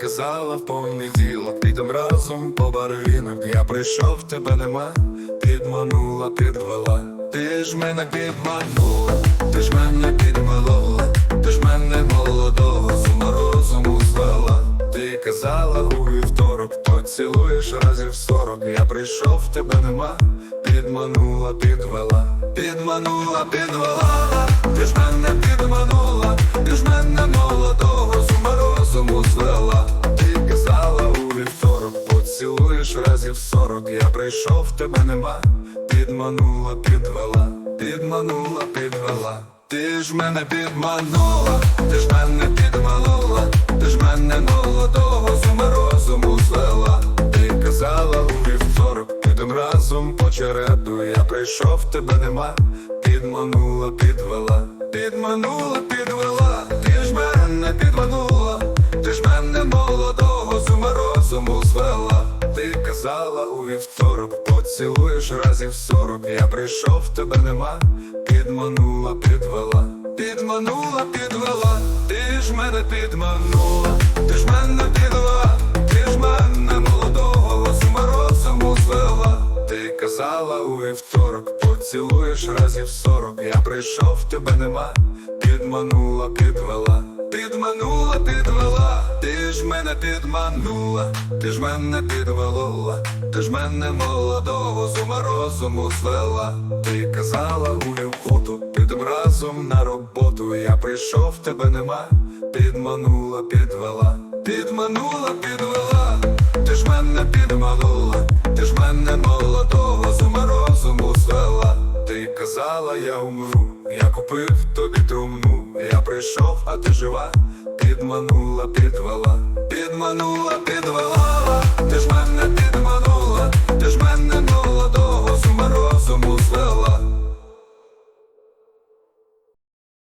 казала в понеділок, підем разом по барвінок Я прийшов, тебе нема, підманула, підвела. Ти ж мене підманула, ти ж мене підмалола Ти ж мене молодого з морозом звела Ти казала у вівторок, поцілуєш разів сорок. Я прийшов, тебе нема, підманула, підвела. Підманула, підвела, ти ж мене підманула, ти ж мене молодого поцілуєш разів сорок Я прийшов, тебе нема, підманула, підвела, підманула, підвела. Ти ж мене підманула, ти ж мене підманула, ти ж мене молодого з морозом звела. Ти казала у вівторок, підем разом по череду. Я прийшов, тебе нема, підманула, підвела, підманула, підвела, ти ж мене підманула, ти ж мене молодого морозом звела Ти казала у вівторок, поцілуєш разів сорок. Я прийшов, тебе нема, підманула, підвела, підманула, підвела, ти ж мене підманула, ти ж мене підвела, ти ж мене молодого з морозом звела Ти казала у вівторок, поцілуєш разів сорок. Я прийшов, тебе нема, підманула, підвела, підманула, підвела, ти ж мене підманула, ти ж мене підвела, ти ж мене молодого з морозом звела. Ти казала у вівхоту, підем разом на роботу Я прийшов, тебе нема, підманула, підвела, підманула, підвела, ти ж мене підманула, ти ж мене молодого з морозом звела. Ти казала, я умру, я купив тобі трумну Я прийшов, а ти жива, підманула, підвела, підманула, підвела.